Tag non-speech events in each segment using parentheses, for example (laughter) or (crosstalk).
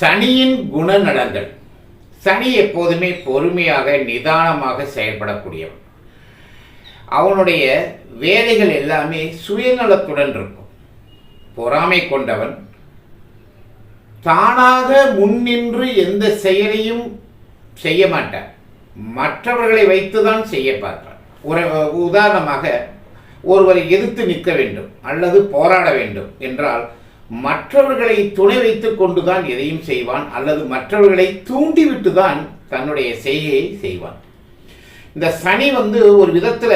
சனியின் குணநலங்கள் சனி எப்போதுமே பொறுமையாக நிதானமாக செயல்படக்கூடியவன். அவனுடைய வேலைகள் எல்லாமே சுயநலத்துடன் இருக்கும். பொறாமை கொண்டவன். தானாக முன்னின்று எந்த செயலையும் செய்ய மாட்டான். மற்றவர்களை வைத்துதான் செய்ய பார்ப்பான். ஒரு உதாரணமாக ஒருவரை எதிர்த்து நிற்க வேண்டும் அல்லது போராட வேண்டும் என்றால் மற்றவர்களை துணை வைத்துக் கொண்டுதான் எதையும் செய்வான் அல்லது மற்றவர்களை தூண்டிவிட்டு தான் தன்னுடைய செய்கையை செய்வான். இந்த சனி வந்து ஒரு விதத்துல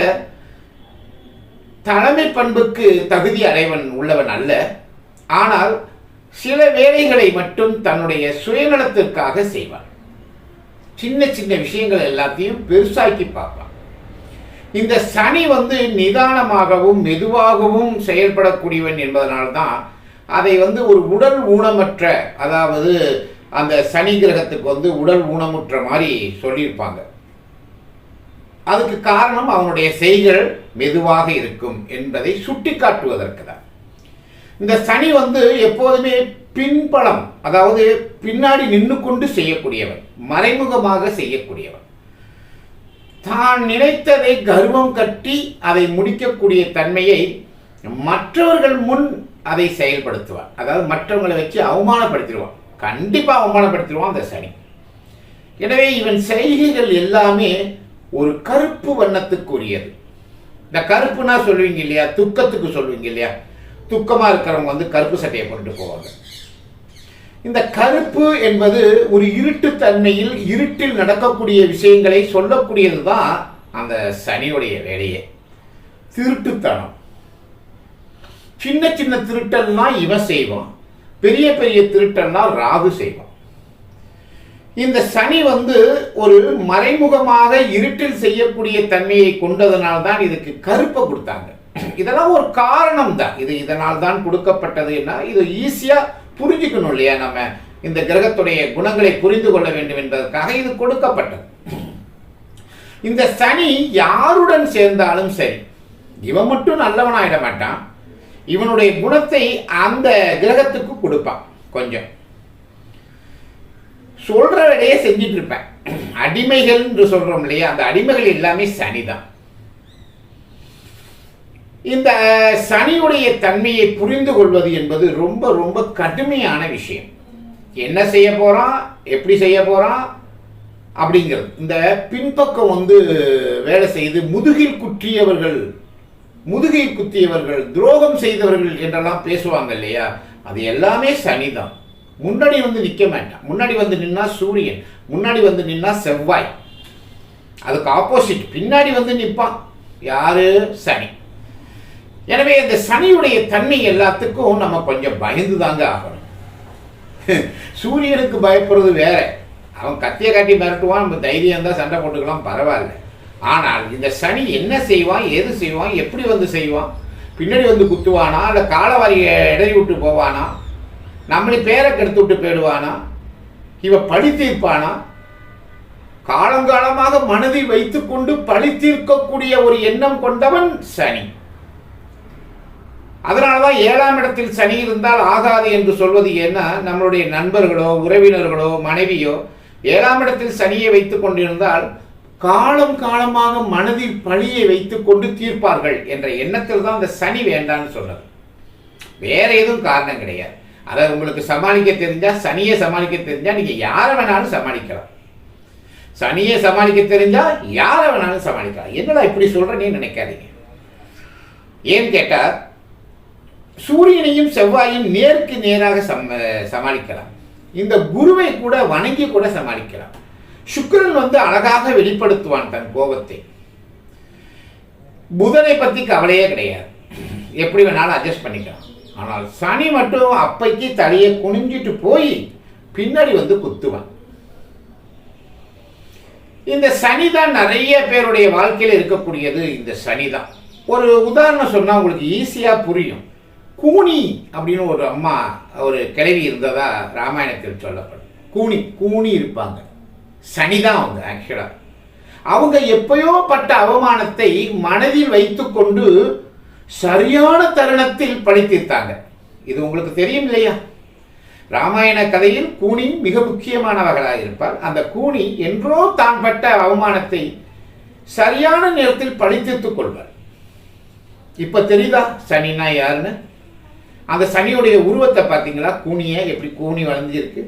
தலைமை பண்புக்கு தகுதி அடைவன் உள்ளவன் அல்ல. ஆனால் சில வேலைகளை மட்டும் தன்னுடைய சுயநலத்திற்காக செய்வான். சின்ன சின்ன விஷயங்கள் எல்லாத்தையும் பெருசாக்கி பார்ப்பான். இந்த சனி வந்து நிதானமாகவும் மெதுவாகவும் செயல்படக்கூடியவன் என்பதனால்தான் அதை வந்து ஒரு உடல் ஊனமற்ற அதாவது அந்த சனி கிரகத்துக்கு வந்து உடல் ஊனமுற்ற மாதிரி சொல்லியிருப்பாங்க. அதுக்கு காரணம் அவனுடைய செய்கள் மெதுவாக இருக்கும் என்பதை சுட்டிக்காட்டுவதற்கு தான். இந்த சனி வந்து எப்போதுமே பின்பலம் அதாவது பின்னாடி நின்று கொண்டு செய்யக்கூடியவன் மறைமுகமாக செய்யக்கூடியவன். தான் நினைத்ததை கர்வம் கட்டி அதை முடிக்கக்கூடிய தன்மையை மற்றவர்கள் முன் அதை செயல்படுத்துவான். அதாவது மற்றவங்களை வச்சு அவமானப்படுத்திடுவான். கண்டிப்பாக அவமானப்படுத்திடுவான் அந்த சனி. எனவே இவன் செய்கைகள் எல்லாமே ஒரு கருப்பு வண்ணத்துக்குரியது. இந்த கருப்புனா சொல்லுவீங்க இல்லையா? துக்கத்துக்கு சொல்லுவீங்க இல்லையா? துக்கமாக இருக்கிறவங்க வந்து கருப்பு சட்டையை கொண்டு போவாங்க. இந்த கருப்பு என்பது ஒரு இருட்டு தன்மையில் இருட்டில் நடக்கக்கூடிய விஷயங்களை சொல்லக்கூடியது தான் அந்த சனியுடைய வேலையே. திருட்டுத்தனம். சின்ன சின்ன திருட்டன்னா இவன் செய்வான். பெரிய பெரிய திருட்டன்னா ராகு செய்வான். இந்த சனி வந்து ஒரு மறைமுகமாக இருட்டில் செய்யக்கூடிய தன்மையை கொண்டதனால் தான் இதுக்கு கருப்பை கொடுத்தாங்க. இதெல்லாம் ஒரு காரணம் தான் இது இதனால் தான் கொடுக்கப்பட்டதுன்னா இது ஈஸியாக புரிஞ்சுக்கணும் இல்லையா நம்ம? இந்த கிரகத்துடைய குணங்களை புரிந்து கொள்ள வேண்டும் என்பதற்காக இது கொடுக்கப்பட்டது. இந்த சனி யாருடன் சேர்ந்தாலும் சரி இவன் மட்டும் நல்லவனாயிட மாட்டான். இவனுடைய குணத்தை அந்த கிரகத்துக்கு கொடுப்பான் கொஞ்சம். சொல்ற வேலையே செஞ்சிட்டு இருப்பேன். அடிமைகள் என்று சொல்றோம் இல்லையா அந்த அடிமைகள் எல்லாமே சனிதான். இந்த சனியுடைய தன்மையை புரிந்து கொள்வது என்பது ரொம்ப ரொம்ப கடுமையான விஷயம். என்ன செய்ய போறான் எப்படி செய்ய போறான் அப்படிங்கிறது. இந்த பின்பக்கம் வந்து வேலை செய்து முதுகில் குற்றியவர்கள் முதுகை குத்தியவர்கள் துரோகம் செய்தவர்கள் என்றெல்லாம் பேசுவாங்க இல்லையா? அது எல்லாமே சனிதான். முன்னாடி வந்து நிற்க மாட்டான். முன்னாடி வந்து நின்னா சூரியன். முன்னாடி வந்து நின்னா செவ்வாய். அதுக்கு ஆப்போசிட் பின்னாடி வந்து நிற்பான் யாரு? சனி. எனவே இந்த சனியுடைய தன்மை எல்லாத்துக்கும் நம்ம கொஞ்சம் பயந்து தாங்க ஆகணும். (laughs) சூரியனுக்கு பயப்படுறது வேற. அவன் கத்தியை காட்டி மிரட்டுவான் நம்ம தைரியம் தான் சண்டை போட்டுக்கலாம் பரவாயில்ல. ஆனால் இந்த சனி என்ன செய்வான் எது செய்வான் எப்படி வந்து செய்வான்? பின்னாடி வந்து குத்துவானா இல்லை காலவாரியை இடறி விட்டு போவானா? நம்மளை பேரை கெடுத்து விட்டு போயிடுவானா? இவன் பழி தீர்ப்பானா? காலங்காலமாக மனதில் வைத்துக்கொண்டு பழி தீர்க்கக்கூடிய ஒரு எண்ணம் கொண்டவன் சனி. அதனாலதான் ஏழாம் இடத்தில் சனி இருந்தால் ஆகாது என்று சொல்வது என்ன? நம்மளுடைய நண்பர்களோ உறவினர்களோ மனைவியோ ஏழாம் இடத்தில் சனியை வைத்துக் கொண்டிருந்தால் காலம் காலமாக மனதில் பழியை வைத்துக் கொண்டு தீர்ப்பார்கள் என்ற எண்ணத்தில் தான் அந்த சனி வேண்டான்னு சொன்னது வேற எதுவும் காரணம் கிடையாது. அதை உங்களுக்கு சமாளிக்க தெரிஞ்சா சனியை சமாளிக்க தெரிஞ்சா நீங்க யாரை வேணாலும் சமாளிக்கலாம். சனியை சமாளிக்க தெரிஞ்சா யாரை வேணாலும் சமாளிக்கலாம். என்னடா இப்படி சொல்றேன்னு நினைக்காதீங்க. ஏன்னு கேட்டா சூரியனையும் செவ்வாயும் நேருக்கு நேராக சம சமாளிக்கலாம். இந்த குருவை கூட வணங்கி கூட சமாளிக்கலாம். சுக்கிரன் வந்து அழகாக வெளிப்படுத்துவான் தன் கோபத்தை. புதனை பத்தி கவலையே கிடையாது. எப்படி வேணாலும் அட்ஜஸ்ட் பண்ணிக்கலாம். ஆனால் சனி மட்டும் அப்பைக்கு தலையை குனிஞ்சிட்டு போய் பின்னாடி வந்து குத்துவான். இந்த சனி தான் நிறைய பேருடைய வாழ்க்கையில் இருக்கக்கூடியது இந்த சனி தான். ஒரு உதாரணம் சொன்னால் உங்களுக்கு ஈஸியாக புரியும். கூனி அப்படின்னு ஒரு அம்மா ஒரு கிழவி இருந்ததா ராமாயணத்தில் சொல்லப்படும். கூனி கூனி இருப்பாங்க. சனிதான் அவங்க ஆக்சுவலாக அவங்க எப்பயோ பட்ட அவமானத்தை மனதில் வைத்துக்கொண்டு சரியான தருணத்தில் பழி தீர்த்தாங்க. இது உங்களுக்கு தெரியும் இல்லையா? ராமாயண கதையில் கூனி மிக முக்கியமானவர்களாக இருப்பார். அந்த கூனி என்றோ தான் பட்ட அவமானத்தை சரியான நேரத்தில் பழித்தீர்த்துக் கொள்வார். இப்ப தெரியுதா சனினா யாருன்னு? அந்த சனியுடைய உருவத்தை பார்த்தீங்களா? கூனிய எப்படி கூனி வளைஞ்சிருக்கு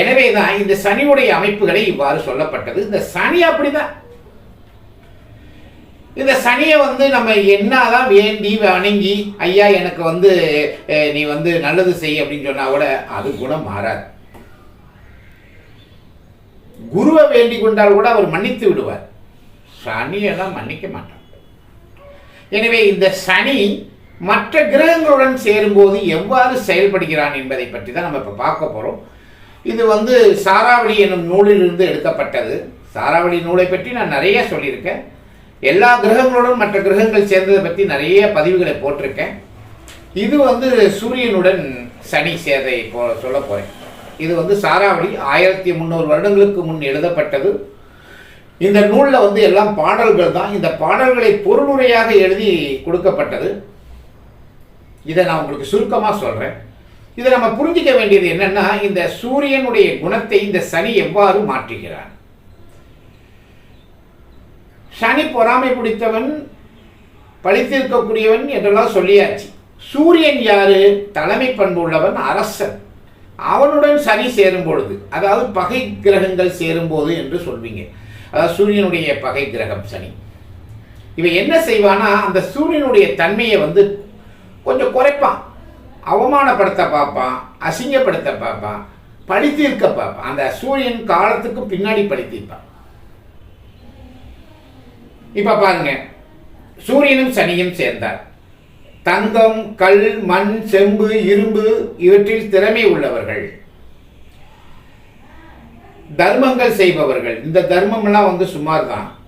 எனவே தான் இந்த சனியுடைய அமைப்புகளை இவ்வாறு சொல்லப்பட்டது. இந்த சனி அப்படிதான். இந்த சனியை வந்து நம்ம என்னதான் வேண்டி வணங்கி ஐயா எனக்கு வந்து நீ வந்து நல்லது செய் அப்படின்னு சொன்னா கூட அது குணம் மாறாது. குருவை வேண்டி கொண்டால் கூட அவர் மன்னித்து விடுவார். சனியெல்லாம் மன்னிக்க மாட்டார். எனவே இந்த சனி மற்ற கிரகங்களுடன் சேரும்போது எவ்வாறு செயல்படுகிறான் என்பதை பற்றி தான் நம்ம இப்போ பார்க்க போகிறோம் இது வந்து சாராவளி என்னும் நூலிலிருந்து எடுக்கப்பட்டது. சாராவளி நூலை பற்றி நான் நிறைய சொல்லியிருக்கேன். எல்லா கிரகங்களுடன் மற்ற கிரகங்கள் சேர்ந்ததை பற்றி நிறைய பதிவுகளை போட்டிருக்கேன். இது வந்து சூரியனுடன் சனி சேதை போ சொல்ல போகிறேன் இது வந்து சாராவளி ஆயிரத்தி முந்நூறு வருடங்களுக்கு முன் எழுதப்பட்டது. இந்த நூலில் வந்து எல்லாம் பாடல்கள் தான். இந்த பாடல்களை பொருளுரையாக எழுதி கொடுக்கப்பட்டது. இதை நான் உங்களுக்கு சுருக்கமாக சொல்கிறேன் இதை நம்ம புரிஞ்சிக்க வேண்டியது என்னன்னா இந்த சூரியனுடைய குணத்தை இந்த சனி எவ்வாறு மாற்றுகிறான்? சனி பொறாமை பிடித்தவன் பழித்திருக்கக்கூடியவன் என்றெல்லாம் சொல்லியாச்சு. சூரியன் யாரு? தலைமை பண்பு உள்ளவன் அரசன். அவனுடன் சனி சேரும் பொழுது அதாவது பகை கிரகங்கள் சேரும்போது என்று சொல்வீங்க. அதாவது சூரியனுடைய பகை கிரகம் சனி. இவன் என்ன செய்வானா அந்த சூரியனுடைய தன்மையை வந்து கொஞ்சம் குறைப்பான். அவமானப்படுத்த பார்ப்பான் அசிங்கப்படுத்த பார்ப்பான் பழித்தீர்க்க பார்ப்பான். அந்த சூரியன் காலத்துக்கு பின்னாடி பழித்தீர்ப்பான். இப்ப பாருங்க சூரியனும் சனியும் சேர்ந்தார். தங்கம் கல் மண் செம்பு இரும்பு இவற்றில் திறமை உள்ளவர்கள். தர்மங்கள் செய்பவர்கள். இந்த தர்மம்லாம் வந்து சுமார் தான்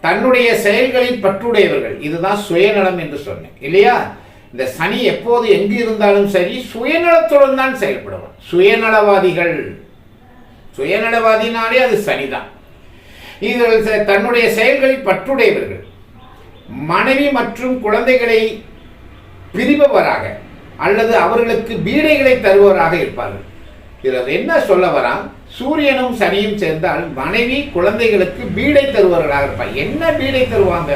தன்னுடைய செயல்களில் பற்றுடையவர்கள். இதுதான் சுயநலம் என்று சொன்னேன். இல்லையா? இந்த சனி எப்போது எங்கு இருந்தாலும் சரி சுயநலத்துடன் தான் செயல்படுவான் சுயநலவாதிகள். சுயநலவாதினாலே அது சனிதான். இவர்கள் செ- தன்னுடைய செயல்களில் பற்றுடையவர்கள். மனைவி மற்றும் குழந்தைகளை பிரிபவராக அல்லது அவர்களுக்கு பீடைகளை தருபவராக இருப்பார்கள். இதில் என்ன சொல்ல வரான்? சூரியனும் சனியும் சேர்ந்தால் மனைவி குழந்தைகளுக்கு பீடை தருபவர்களாக இருப்பார். என்ன பீடை தருவாங்க?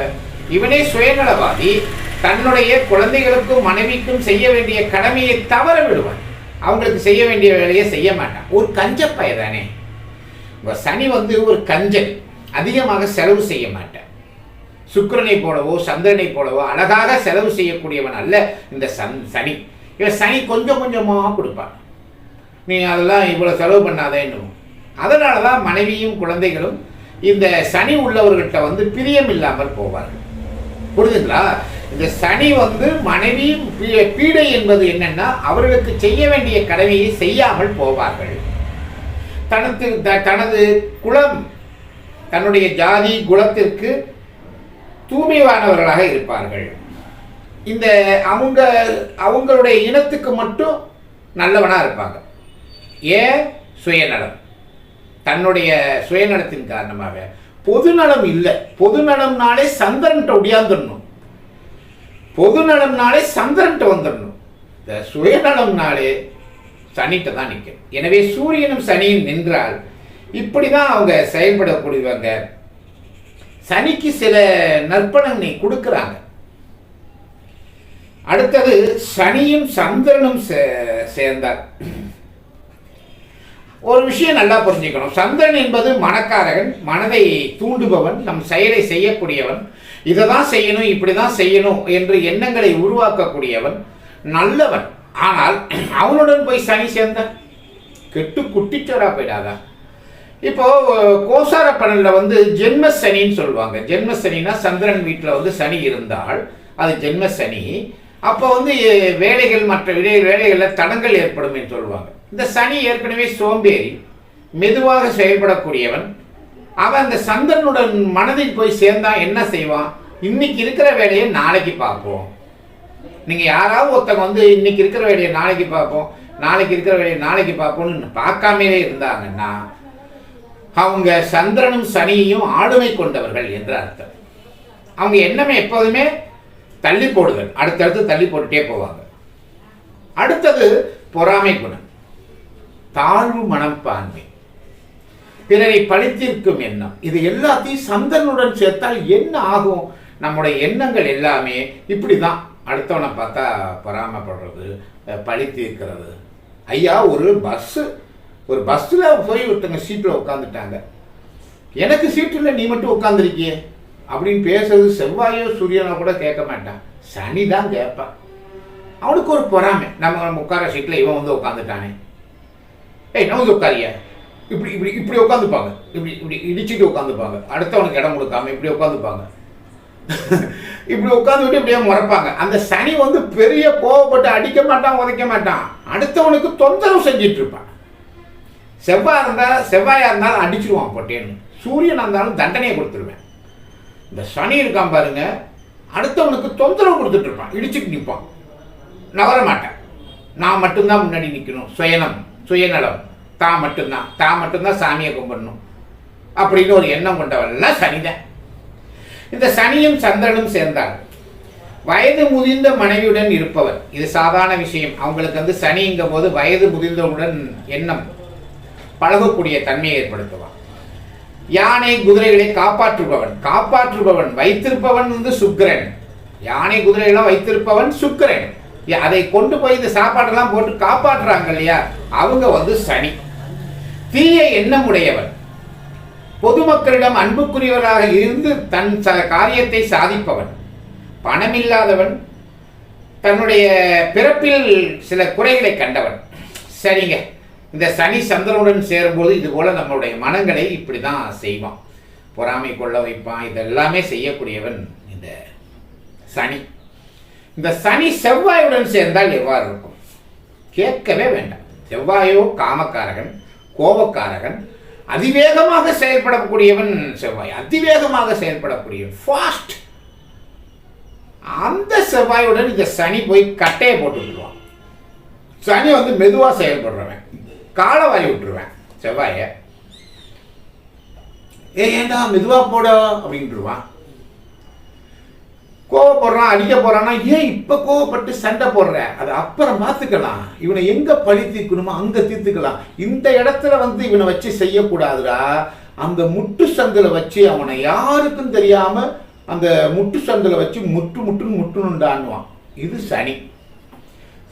இவனே சுயநலவாதி. தன்னுடைய குழந்தைகளுக்கும் மனைவிக்கும் செய்ய வேண்டிய கடமையை தவற விடுவான் அவங்களுக்கு செய்ய வேண்டிய வேலையை செய்ய மாட்டான் ஒரு கஞ்சப்பய தானே. சனி வந்து ஒரு கஞ்சன். அதிகமாக செலவு செய்ய மாட்டேன் சுக்கிரனை போலவோ சந்திரனை போலவோ அழகாக செலவு செய்யக்கூடியவன் அல்ல இந்த சன் சனி. இவன் சனி கொஞ்சம் கொஞ்சமாக கொடுப்பான். நீ அதெல்லாம் இவ்வளோ செலவு பண்ணாதேன்னு அதனால தான் மனைவியும் குழந்தைகளும் இந்த சனி உள்ளவர்கிட்ட வந்து பிரியம் இல்லாமல் போவார்கள். புரியுதுங்களா இந்த சனி வந்து மனைவி பீடை என்பது என்னன்னா அவர்களுக்கு செய்ய வேண்டிய கடமையை செய்யாமல் போவார்கள். தனது த- தனது குலம் தன்னுடைய ஜாதி குலத்திற்கு தூய்மையானவர்களாக இருப்பார்கள். இந்த அவங்க அவங்களுடைய இனத்துக்கு மட்டும் நல்லவனாக இருப்பாங்க. ஏன்? சுயநலம். தன்னுடைய சுயநலத்தின் காரணமாக. பொதுநலம் இல்லை. பொதுநலம்னாலே சந்திரன்கிட்ட ஒடியாந்துடணும். பொது நலம்னாலே சந்திரன்ட்ட வந்துடணும். இந்த சுயநலம்னாலே சனிட்ட தான் நிற்கும் எனவே சூரியனும் சனியும் நின்றால் இப்படி தான் அவங்க செயல்படக்கூடியவங்க. சனிக்கு சில நற்பணங்களை கொடுக்குறாங்க. அடுத்தது சனியும் சந்திரனும் சே- சேர்ந்தார். ஒரு விஷயம் நல்லா புரிஞ்சுக்கணும். சந்திரன் என்பது மனக்காரகன் மனதை தூண்டுபவன் நம் செயலை செய்யக்கூடியவன். இதை தான் செய்யணும் இப்படி தான் செய்யணும் என்று எண்ணங்களை உருவாக்கக்கூடியவன் நல்லவன். ஆனால் அவனுடன் போய் சனி சேர்ந்தான் கெட்டு குட்டிச்சோரா போயிடாதா? இப்போ கோசார பலன்ல வந்து ஜென்ம சனின்னு சொல்லுவாங்க. ஜென்ம சனினா சந்திரன் வீட்டில் வந்து சனி இருந்தால் அது ஜென்ம சனி அப்போ வந்து வேலைகள் மற்ற விடை வேலைகளில் தடங்கள் ஏற்படும் என்று சொல்லுவாங்க. இந்த சனி ஏற்கனவே சோம்பேறி மெதுவாக செயல்படக்கூடியவன் அவன் அந்த சந்திரனுடன் மனதில் போய் சேர்ந்தா என்ன செய்வான்? இன்னைக்கு இருக்கிற வேலையை நாளைக்கு பார்ப்போம். நீங்க யாராவது ஒருத்தவங்க வந்து இன்னைக்கு இருக்கிற வேலையை நாளைக்கு பார்ப்போம் நாளைக்கு இருக்கிற வேலையை நாளைக்கு பார்ப்போம்னு பார்க்காமலே இருந்தாங்கன்னா அவங்க சந்திரனும் சனியையும் ஆளுமை கொண்டவர்கள் என்று அர்த்தம். அவங்க எண்ணமே எப்போதுமே தள்ளி போடுதல். அடுத்தடுத்து தள்ளி போட்டுட்டே போவாங்க. அடுத்தது பொறாமை குணம். தாழ்வு மனப்பான்மை. பிறரை பழித்திருக்கும் எண்ணம். இது எல்லாத்தையும் சந்திரனுடன் சேர்த்தால் என்ன ஆகும்? நம்முடைய எண்ணங்கள் எல்லாமே இப்படி தான் அடுத்தவனை பார்த்தா பொறாமப்படுறது பழி தீர்க்கிறது ஐயா ஒரு பஸ்ஸு ஒரு பஸ்ஸில் போய் ஒருத்தங்க சீட்டில் உட்காந்துட்டாங்க எனக்கு சீட்டில் நீ மட்டும் உட்காந்துருக்கியே அப்படின்னு பேசுறது செவ்வாயோ சூரியனோ கூட கேட்க மாட்டான். சனி தான் கேட்பான். அவனுக்கு ஒரு பொறாமை. நம்ம நம்ம உட்கார சீட்டில் இவன் வந்து உட்காந்துட்டானே ஏய் நான் வந்து உட்காரியா இப்படி இப்படி இப்படி உட்காந்துப்பாங்க இப்படி இப்படி இடிச்சுட்டு உட்காந்துப்பாங்க அடுத்தவனுக்கு இடம் கொடுக்காம இப்படி உட்காந்துப்பாங்க (laughs) இப்படி உட்காந்துக்கிட்டு இப்படியே முறைப்பாங்க. அந்த சனி வந்து பெரிய கோவப்பட்டு அடிக்க மாட்டான் உதைக்க மாட்டான். அடுத்தவனுக்கு தொந்தரவு செஞ்சிட்டு இருப்பான். செவ்வாய் இருந்தால் செவ்வாயாக இருந்தாலும் அடிச்சிருவான் பொட்டேன்னு. சூரியன் இருந்தாலும் தண்டனையை கொடுத்துருவேன். இந்த சனி இருக்கான் பாருங்க அடுத்தவனுக்கு தொந்தரவு கொடுத்துட்டு இருப்பான். இடிச்சுட்டு நிற்பான் நகர மாட்டேன். நான் மட்டும்தான் முன்னாடி நிற்கணும் சுயனம் சுயநலம். தான் மட்டும்தான். தான் மட்டும்தான் சாமியை கும்பிடணும். அப்படின்னு ஒரு எண்ணம் கொண்டவன்லாம் சனிதான். இந்த சனியும் சந்திரனும் சேர்ந்தார். வயது முதிர்ந்த மனைவியுடன் இருப்பவர். இது சாதாரண விஷயம். அவங்களுக்கு வந்து சனிங்கும் போது வயது முதிர்ந்தவுடன் எண்ணம் பழகக்கூடிய தன்மையை ஏற்படுத்துவான் யானை குதிரைகளை காப்பாற்றுபவன். காப்பாற்றுபவன் வைத்திருப்பவன் வந்து சுக்கரன். யானை குதிரைகளை வைத்திருப்பவன் சுக்கரன். அதை கொண்டு போய் இந்த சாப்பாடெல்லாம் போட்டு காப்பாற்றுறாங்க இல்லையா? அவங்க வந்து சனி. தீய எண்ணம் உடையவன் பொதுமக்களிடம் அன்புக்குரியவராக இருந்து தன் ச- காரியத்தை சாதிப்பவன். பணமில்லாதவன். தன்னுடைய பிறப்பில் சில குறைகளை கண்டவன். சரிங்க. இந்த சனி சந்திரனுடன் சேரும்போது இது போல நம்மளுடைய மனங்களை இப்படி தான் செய்வான். பொறாமை கொள்ள வைப்பான். இதெல்லாமே செய்யக்கூடியவன் இந்த சனி. இந்த சனி செவ்வாயுடன் சேர்ந்தால் எவ்வாறு இருக்கும்? கேட்கவே வேண்டாம். செவ்வாயோ காமக்காரகன் கோபக்காரகன் அதிவேகமாக செயல்படக்கூடியவன் செவ்வாய். அதிவேகமாக செயல்படக்கூடியவன். ஃபாஸ்ட் அந்த செவ்வாயுடன் இந்த சனி போய் கட்டையை போட்டு விட்டுருவான். சனி வந்து மெதுவாக செயல்படுறவன். காலை வாரி விட்டுருவேன் செவ்வாயை. ஏ ஏண்டா மெதுவாக போட அப்படின்ட்டுருவான். கோவப்படுறான் அடிக்க போறான்னா ஏன் இப்ப கோவப்பட்டு சண்டை போடுற? அது அப்புறம் பார்த்துக்கலாம். இவனை எங்க பழி தீர்க்கணுமோ அங்க தீர்த்துக்கலாம். இந்த இடத்துல வந்து இவனை வச்சு செய்யக்கூடாதுடா. அந்த முட்டு சந்தில வச்சு அவனை யாருக்கும் தெரியாம அந்த முட்டு சந்தில வச்சு முட்டு முட்டுன்னு முட்டுணுண்டான்வான் இது சனி.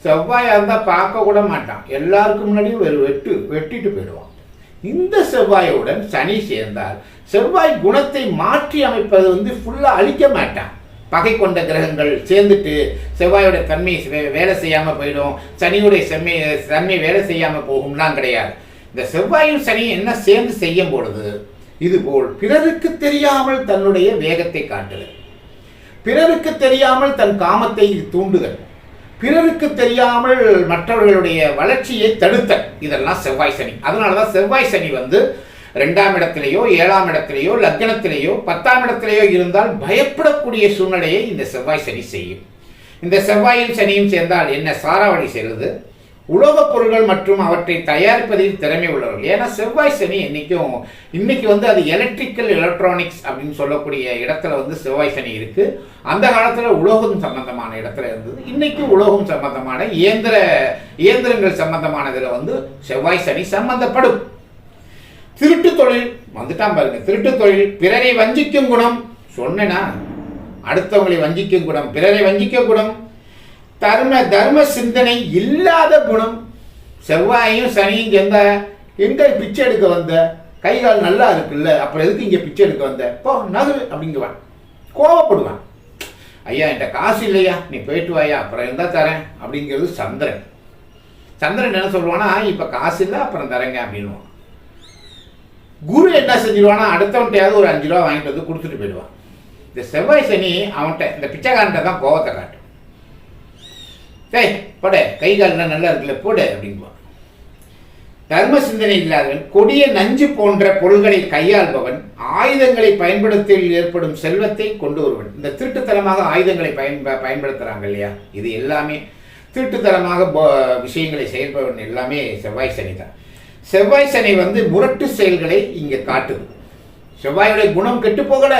செவ்வாயா இருந்தா பார்க்க கூட மாட்டான். எல்லாருக்கும் முன்னாடியும் ஒரு வெட்டு வெட்டிட்டு போயிடுவான். இந்த செவ்வாயுடன் சனி சேர்ந்தால் செவ்வாய் குணத்தை மாற்றி அமைப்பது வந்து ஃபுல்லா அழிக்க மாட்டான். பகை கொண்ட கிரகங்கள் சேர்ந்துட்டு செவ்வாயோட தன்மை வே- வேலை செய்யாமல் போயிடும். சனியுடைய செம்மை தன்மை வேலை செய்யாமல் போகும்லாம் கிடையாது. இந்த செவ்வாயும் சனியும் என்ன சேர்ந்து செய்யும் பொழுது இதுபோல் பிறருக்கு தெரியாமல் தன்னுடைய வேகத்தை காட்டுதல். பிறருக்கு தெரியாமல் தன் காமத்தை தூண்டுதல். பிறருக்கு தெரியாமல் மற்றவர்களுடைய வளர்ச்சியை தடுத்தல். இதெல்லாம் செவ்வாய் சனி. அதனால தான் செவ்வாய் சனி வந்து ரெண்டாம் இடத்திலேயோ ஏழாம் இடத்திலேயோ லக்னத்திலேயோ பத்தாம் இடத்திலேயோ இருந்தால் பயப்படக்கூடிய சூழ்நிலையை இந்த செவ்வாய் சனி செய்யும். இந்த செவ்வாயும் சனியும் சேர்ந்தால் என்ன? சாராவளி செய்கிறது உலோகப் பொருட்கள் மற்றும் அவற்றை தயாரிப்பதில் திறமை உள்ளவர்கள். ஏன்னா செவ்வாய் சனி என்றைக்கும் இன்னைக்கு வந்து அது எலக்ட்ரிக்கல் எலக்ட்ரானிக்ஸ் அப்படின்னு சொல்லக்கூடிய இடத்துல வந்து செவ்வாய் சனி இருக்கு. அந்த காலத்தில் உலோகம் சம்பந்தமான இடத்துல இருந்தது. இன்னைக்கு உலோகம் சம்பந்தமான இயந்திர இயந்திரங்கள் சம்பந்தமானதில் வந்து செவ்வாய் சனி சம்பந்தப்படும். திருட்டு தொழில் வந்துட்டான் பாருங்க. திருட்டு தொழில் பிறரை வஞ்சிக்கும் குணம். சொன்னேனா? அடுத்தவங்களை வஞ்சிக்கும் குணம் பிறரை வஞ்சிக்கும் குணம். தர்ம தர்ம சிந்தனை இல்லாத குணம். செவ்வாயும் சனியும் சேர்ந்த எங்க பிச்சை எடுக்க வந்த? கை கால் நல்லா இருக்குல்ல அப்புறம் எதுக்கு இங்கே பிச்சை எடுக்க வந்த? போ நகரு அப்படிங்குவான் கோவப்படுவான். ஐயா என்கிட்ட காசு இல்லையா? நீ போயிட்டு வாயா அப்புறம் இருந்தால் தரேன் அப்படிங்கிறது சந்திரன். சந்திரன் என்ன சொல்லுவானா இப்போ காசு இல்லை அப்புறம் தரேங்க அப்படின்னுவான். குரு என்ன செஞ்சிருவானா அடுத்தவன்ட்டையாவது ஒரு அஞ்சு ரூபா வாங்கிட்டு வந்து கொடுத்துட்டு போயிடுவான். இந்த செவ்வாய் சனி அவன்கிட்ட இந்த பிச்சைக்காரன்ட்ட தான் கோவத்தை காட்டும். டேய் போட கை கால்லாம் நல்லா இருக்குல்ல போடு அப்படிங்குவான். தர்ம சிந்தனை இல்லாதவன் கொடிய நஞ்சு போன்ற பொருள்களை கையாள்பவன் ஆயுதங்களை பயன்படுத்தல் ஏற்படும் செல்வத்தை கொண்டு வருவன் இந்த திருட்டுத்தனமாக ஆயுதங்களை பயன்ப பயன்படுத்துகிறாங்க இல்லையா? இது எல்லாமே திருட்டுத்தனமாக போ- விஷயங்களை செயல்பவன் எல்லாமே செவ்வாய் சனி தான். செவ்வாய் சனி வந்து முரட்டு செயல்களை இங்கே காட்டுது. செவ்வாயுடைய குணம் கெட்டு போகல.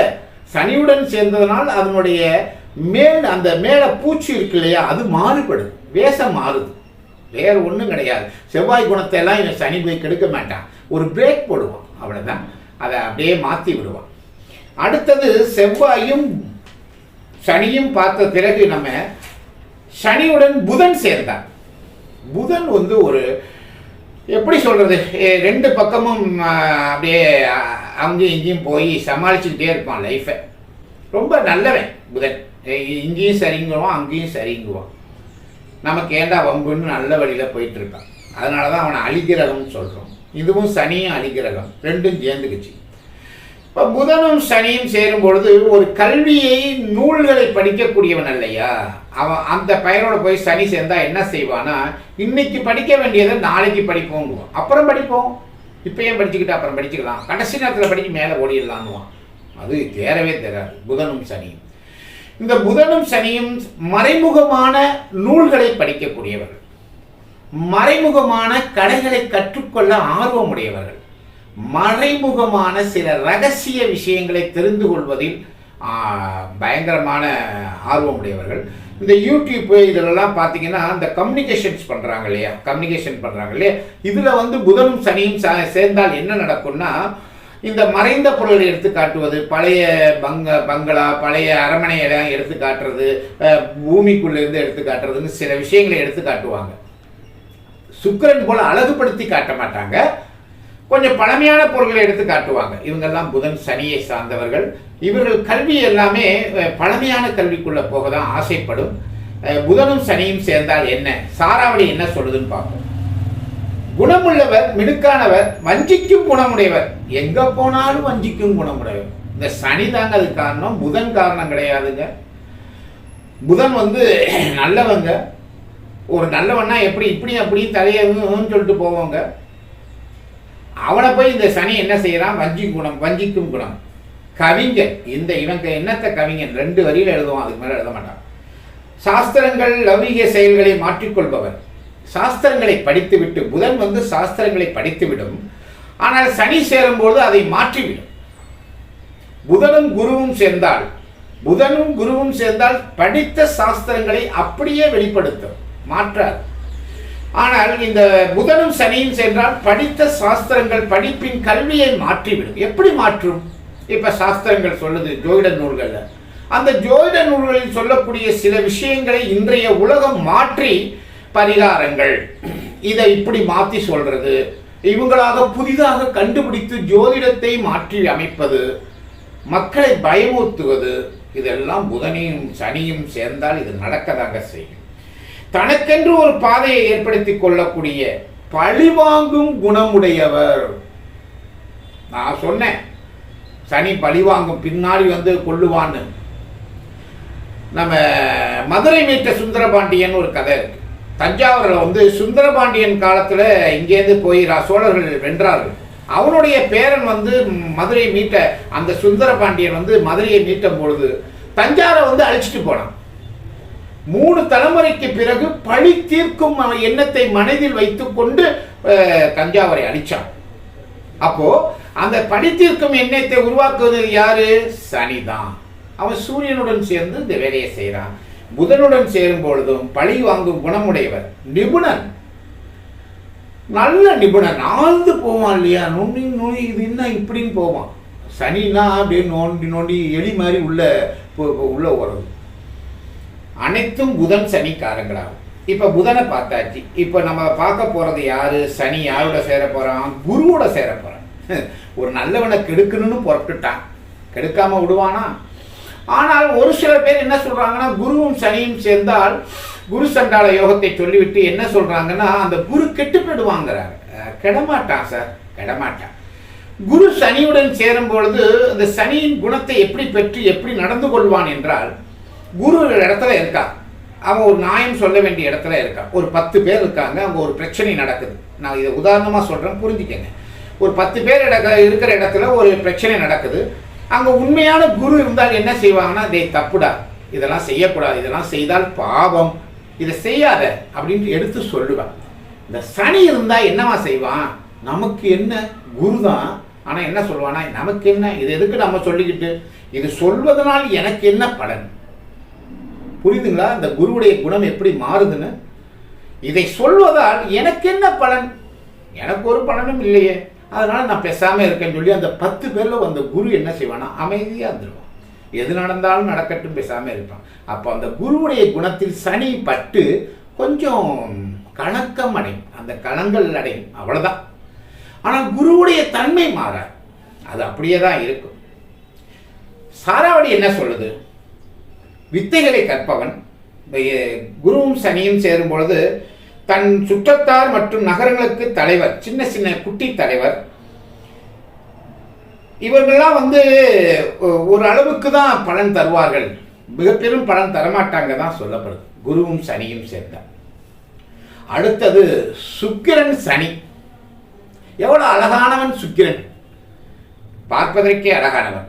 சனியுடன் சேர்ந்ததனால் அதனுடைய மேல் அந்த மேல பூச்சி இருக்கு இல்லையா அது மாறுபடுது. வேஷம் மாறுது. வேற ஒன்றும் கிடையாது. செவ்வாய் குணத்தை எல்லாம் இவன் சனி போய் கெடுக்க மாட்டான். ஒரு பிரேக் போடுவான். அவ்வளோதான் அதை அப்படியே மாற்றி விடுவான். அடுத்தது செவ்வாயும் சனியும் பார்த்த பிறகு நம்ம சனியுடன் புதன் சேர்ந்தான். புதன் வந்து ஒரு எப்படி சொல்கிறது ரெண்டு பக்கமும் அப்படியே அங்கேயும் இங்கேயும் போய் சமாளிச்சுக்கிட்டே இருப்பான் லைஃப்பை ரொம்ப நல்லவன் புதன். இங்கேயும் சரிங்குவான் அங்கேயும் சரிங்குவான். நமக்கு ஏண்டா வம்புன்னு நல்ல வழியில் போயிட்டு இருக்கான். அதனால தான் அவனை அலிகிரகம்னு சொல்கிறோம் இதுவும் சனியும் அலிகிரகம் ரெண்டும் சேர்ந்துக்குச்சு. புதனும் சனியும் சேரும் பொழுது ஒரு கல்வியை நூல்களை படிக்கக்கூடியவன் இல்லையா அவன் அந்த பையனோட போய் சனி சேர்ந்தா என்ன செய்வானா இன்னைக்கு படிக்க வேண்டியதை நாளைக்கு படிப்போங்குவான். அப்புறம் படிப்போம். இப்போ ஏன் படிச்சுக்கிட்டு அப்புறம் படிச்சுக்கலாம்? கடைசி நேரத்தில் படிச்சு மேலே ஓடிடலான்னுவான் அது தேரவே தேராது. புதனும் சனியும். இந்த புதனும் சனியும் மறைமுகமான நூல்களை படிக்கக்கூடியவர்கள். மறைமுகமான கலைகளை கற்றுக்கொள்ள ஆர்வமுடையவர்கள். மறைமுகமான சில ரகசிய விஷயங்களை தெரிந்து கொள்வதில் பயங்கரமான பயங்கரமான ஆர்வமுடையவர்கள் இந்த யூடியூப் இதிலெல்லாம் பார்த்தீங்கன்னா இந்த கம்யூனிகேஷன்ஸ் பண்ணுறாங்க இல்லையா? கம்யூனிகேஷன் பண்ணுறாங்க இல்லையா? இதில் வந்து புதனும் சனியும் சா- சேர்ந்தால் என்ன நடக்கும்னா இந்த மறைந்த பொருளை எடுத்து காட்டுவது பழைய பங்க பங்களா பழைய அரமனையெல்லாம் எடுத்து காட்டுறது பூமிக்குள்ளேருந்து எடுத்து காட்டுறதுன்னு சில விஷயங்களை எடுத்து காட்டுவாங்க. சுக்கிரன் போல அழகுபடுத்தி காட்ட மாட்டாங்க. கொஞ்சம் பழமையான பொருள்களை எடுத்து காட்டுவாங்க. இவங்கெல்லாம் புதன் சனியை சார்ந்தவர்கள். இவர்கள் கல்வி எல்லாமே பழமையான கல்விக்குள்ளே போக தான் ஆசைப்படும் புதனும் சனியும் சேர்ந்தால் என்ன? சாராவளி என்ன சொல்லுதுன்னு பார்ப்போம். குணமுள்ளவர் மிடுக்கானவர் வஞ்சிக்கும் குணமுடையவர். எங்க போனாலும் வஞ்சிக்கும் குணமுடையவர். இந்த சனி தாங்க அது காரணம். புதன் காரணம் கிடையாதுங்க. புதன் வந்து (clears throat) நல்லவங்க. ஒரு நல்லவன்னா எப்படி இப்படி அப்படி தலையன்னு சொல்லிட்டு போவாங்க. அவனை போய் இந்த சனி என்ன செய்யறான்? வஞ்சி குணம் வஞ்சிக்கும் குணம். கவிஞர் இந்த இவங்க என்னத்த கவிஞன்? ரெண்டு வரியில் எழுதுவான் அதுக்கு மேல எழுத மாட்டான். சாஸ்திரங்கள் லௌகிக செயல்களை மாற்றிக்கொள்பவர் சாஸ்திரங்களை படித்துவிட்டு புதன் வந்து சாஸ்திரங்களை படித்துவிடும். ஆனால் சனி சேரும்போது அதை மாற்றிவிடும். புதனும் குருவும் சேர்ந்தால் புதனும் குருவும் சேர்ந்தால் படித்த சாஸ்திரங்களை அப்படியே வெளிப்படுத்தும். மாற்றாது. ஆனால் இந்த புதனும் சனியும் சென்றால் படித்த சாஸ்திரங்கள் படிப்பின் கல்வியை மாற்றிவிடும். எப்படி மாற்றும்? இப்ப சாஸ்திரங்கள் சொல்லுது ஜோதிட நூல்கள் அந்த ஜோதிட நூல்களில் சொல்லக்கூடிய சில விஷயங்களை இன்றைய உலகம் மாற்றி பரிகாரங்கள். இதை இப்படி மாற்றி சொல்றது. இவங்களாக புதிதாக கண்டுபிடித்து ஜோதிடத்தை மாற்றி அமைப்பது மக்களை பயமுறுத்துவது இதெல்லாம் புதனையும் சனியும் சேர்ந்தால் இது நடக்கதாங்க செய்யும். தனக்கென்று ஒரு பாதையை ஏற்படுத்திக் கொள்ளக்கூடிய பழிவாங்கும் குணமுடையவர். நான் சொன்னேன் சனி பழிவாங்கும் பின்னாடி வந்து கொள்ளுவான்னு. நம்ம மதுரை மீட்ட சுந்தரபாண்டியன் ஒரு கதை இருக்கு. தஞ்சாவூரில் வந்து சுந்தரபாண்டியன் காலத்தில் இங்கேருந்து போய் சோழர்கள் வென்றார்கள். அவனுடைய பேரன் வந்து மதுரை மீட்ட அந்த சுந்தரபாண்டியன் வந்து மதுரையை மீட்டும் பொழுது தஞ்சாவூரை வந்து அழிச்சிட்டு போனான். மூணு தலைமுறைக்கு பிறகு பழி தீர்க்கும் எண்ணத்தை மனதில் வைத்துக்கொண்டு அஹ், தஞ்சாவூரை அழிச்சான். அப்போ அந்த பழி தீர்க்கும் எண்ணத்தை உருவாக்குவது யாரு? சனிதான். அவன் சூரியனுடன் சேர்ந்து இந்த வேலையை செய்கிறான் புதனுடன் சேரும் பொழுதும் பழி வாங்கும் குணமுடையவர் நிபுணன். நல்ல நிபுணன். ஆழ்ந்து போவான் இல்லையா? நுண்ணி நுனி இது என்ன இப்படின்னு போவான். சனினா அப்படியே நோண்டி நோண்டி எலி மாதிரி உள்ள உள்ள வரும் அனைத்தும் புதன் சனிக்காரங்களாகும். இப்போ புதனை பார்த்தாச்சு. இப்போ நம்ம பார்க்க போகிறது யார்? சனி யாரோட சேர போகிறான் குருவோட சேர போகிறான் (laughs) ஒரு நல்லவனை கெடுக்கணும்னு புறப்பட்டுட்டான். கெடுக்காமல் விடுவானா? ஆனால் ஒரு சில பேர் என்ன சொல்கிறாங்கன்னா குருவும் சனியும் சேர்ந்தால் குரு சண்டால யோகத்தை சொல்லிவிட்டு என்ன சொல்கிறாங்கன்னா அந்த குரு கெட்டு போயிடுவாங்கிறாங்க கெடமாட்டான் சார். கெடமாட்டான். குரு சனியுடன் சேரும் பொழுது அந்த சனியின் குணத்தை எப்படி பெற்று எப்படி நடந்து கொள்வான் என்றால் குரு இடத்துல இருக்கான் அவன் ஒரு நியாயம் சொல்ல வேண்டிய இடத்துல இருக்கான் ஒரு பத்து பேர் இருக்காங்க அங்கே ஒரு பிரச்சனை நடக்குது. நான் இதை உதாரணமாக சொல்கிறேன் புரிஞ்சுக்கங்க. ஒரு பத்து பேர் இடக்க இருக்கிற இடத்துல ஒரு பிரச்சனை நடக்குது. அங்கே உண்மையான குரு இருந்தால் என்ன செய்வாங்கன்னா டேய் தப்புடா. இதெல்லாம் செய்யக்கூடாது. இதெல்லாம் செய்தால் பாவம். இதை செய்யாத அப்படின்ட்டு எடுத்து சொல்லுவேன். இந்த சனி இருந்தால் என்னவா செய்வான்? நமக்கு என்ன? குரு தான் ஆனால் என்ன சொல்லுவானா நமக்கு என்ன? இது எதுக்கு நம்ம சொல்லிக்கிட்டு? இது சொல்வதனால் எனக்கு என்ன பலன்? புரியுதுங்களா? இந்த குருவுடைய குணம் எப்படி மாறுதுன்னு? இதை சொல்வதால் எனக்கு என்ன பலன்? எனக்கு ஒரு பலனும் இல்லையே. அதனால நான் பேசாம இருக்கேன்னு சொல்லி அந்த பத்து பேர்ல அந்த குரு என்ன செய்வானா அமைதியா இருந்துருவான். எது நடந்தாலும் நடக்கட்டும் பேசாம இருப்பான். அப்போ அந்த குருவுடைய குணத்தில் சனி பட்டு கொஞ்சம் கணக்கம் அடையும். அந்த கணங்கள் அடையும். அவ்வளவுதான். ஆனால் குருவுடைய தன்மை மாற அது அப்படியே தான் இருக்கும். சாராவடி என்ன சொல்லுது? வித்தைகளை கற்பவன். குருவும் சனியும் சேரும் பொழுது தன் சுற்றத்தார் மற்றும் நகரங்களுக்கு தலைவர் சின்ன சின்ன குட்டி தலைவர். இவர்கள்லாம் வந்து ஒ- ஒரு அளவுக்கு தான் பலன் தருவார்கள். மிக பெரும் பலன் தரமாட்டாங்க தான் சொல்லப்படுது. குருவும் சனியும் சேர்ந்தார் அடுத்தது சுக்கிரன் சனி. எவ்வளவு அழகானவன் சுக்கிரன். பார்ப்பதற்கே அழகானவன்.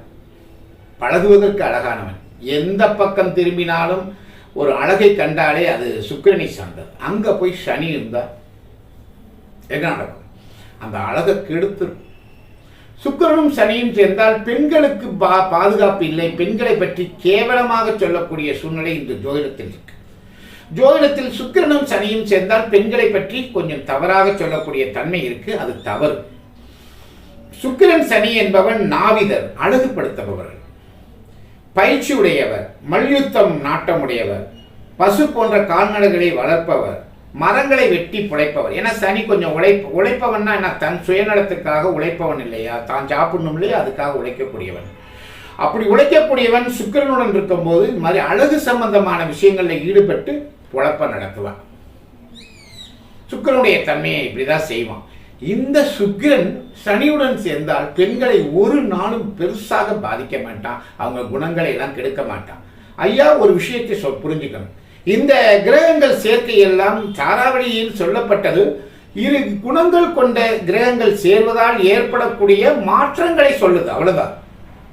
பழகுவதற்கு அழகானவன். எந்த பக்கம் திரும்பினாலும் ஒரு அழகை கண்டாலே அது சுக்கிரனை சார்ந்தது. அங்கே போய் சனி இருந்தால் என்ன நடக்கும்? அந்த அழகை கெடுத்துரும். சுக்கிரனும் சனியும் சேர்ந்தால் பெண்களுக்கு பா பாதுகாப்பு இல்லை. பெண்களை பற்றி கேவலமாக சொல்லக்கூடிய சூழ்நிலை இந்த ஜோதிடத்தில் இருக்கு. ஜோதிடத்தில் சுக்கிரனும் சனியும் சேர்ந்தால் பெண்களை பற்றி கொஞ்சம் தவறாக சொல்லக்கூடிய தன்மை இருக்கு. அது தவறு. சுக்கிரன் சனி என்பவன் நாவிதர் அழகுபடுத்துபவர்கள். பயிற்சி உடையவர் மல்யுத்தம் நாட்டமுடையவர் பசு போன்ற கால்நடைகளை வளர்ப்பவர் மரங்களை வெட்டி பிழைப்பவர் ஏன்னா சனி கொஞ்சம் உழைப்பு உழைப்பவன்னா என்ன? தன் சுயநலத்துக்காக உழைப்பவன் இல்லையா? தான் சாப்பிடணும் இல்லையா? அதுக்காக உழைக்கக்கூடியவன். அப்படி உழைக்கக்கூடியவன் சுக்கிரனுடன் இருக்கும்போது இந்த மாதிரி அழகு சம்பந்தமான விஷயங்களில் ஈடுபட்டு உழைப்ப நடத்துவான். சுக்கிரனுடைய தன்மையை இப்படிதான் செய்வான். இந்த சுக்கிரன் சனியுடன் சேர்ந்தால் பெண்களை ஒரு நாளும் பெருசாக பாதிக்க மாட்டான். அவங்க குணங்களை எல்லாம் கெடுக்க மாட்டான். ஐயா ஒரு விஷயத்தை சொல் புரிஞ்சுக்கணும். இந்த கிரகங்கள் சேர்க்கை எல்லாம் சாராவளியில் சொல்லப்பட்டது. இரு குணங்கள் கொண்ட கிரகங்கள் சேர்வதால் ஏற்படக்கூடிய மாற்றங்களை சொல்லுது. அவ்வளவுதான்.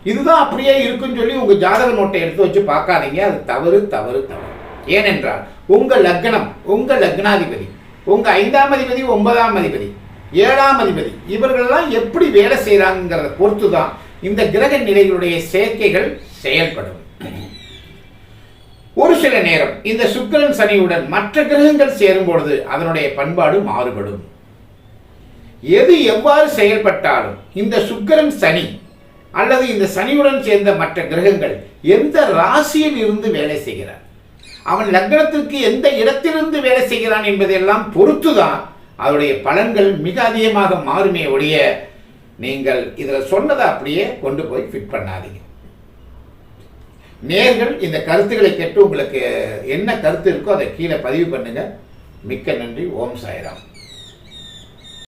இதுதான் அப்படியே இருக்குன்னு சொல்லி உங்க ஜாதக நோட்டை எடுத்து வச்சு பார்க்காதீங்க. அது தவறு தவறு தவறு. ஏனென்றால் உங்க லக்னம் உங்க லக்னாதிபதி உங்க ஐந்தாம் அதிபதி ஒன்பதாம் அதிபதி ஏழாம் அதிபதி. இவர்களெல்லாம் எப்படி வேலை செய்கிறாங்கிறத பொறுத்து தான் இந்த கிரக நிலைகளுடைய சேர்க்கைகள் செயல்படும். ஒரு சில நேரம் இந்த சுக்கரன் சனியுடன் மற்ற கிரகங்கள் சேரும் பொழுது அதனுடைய பண்பாடு மாறுபடும். எது எவ்வாறு செயல்பட்டாலும் இந்த சுக்கரன் சனி அல்லது இந்த சனியுடன் சேர்ந்த மற்ற கிரகங்கள் எந்த ராசியில் இருந்து வேலை செய்கிறார்? அவன் லக்னத்திற்கு எந்த இடத்திலிருந்து வேலை செய்கிறான் என்பதையெல்லாம் பொறுத்துதான் அதனுடைய பலன்கள் மிக அதிகமாக மாறுமே ஒழிய நீங்கள் இதில் சொன்னதை அப்படியே கொண்டு போய் ஃபிட் பண்ணாதீங்க. நேர்கள் இந்த கருத்துக்களை கேட்டு உங்களுக்கு என்ன கருத்து இருக்கோ அதை கீழே பதிவு பண்ணுங்க. மிக்க நன்றி. ஓம் சாய்ராம்.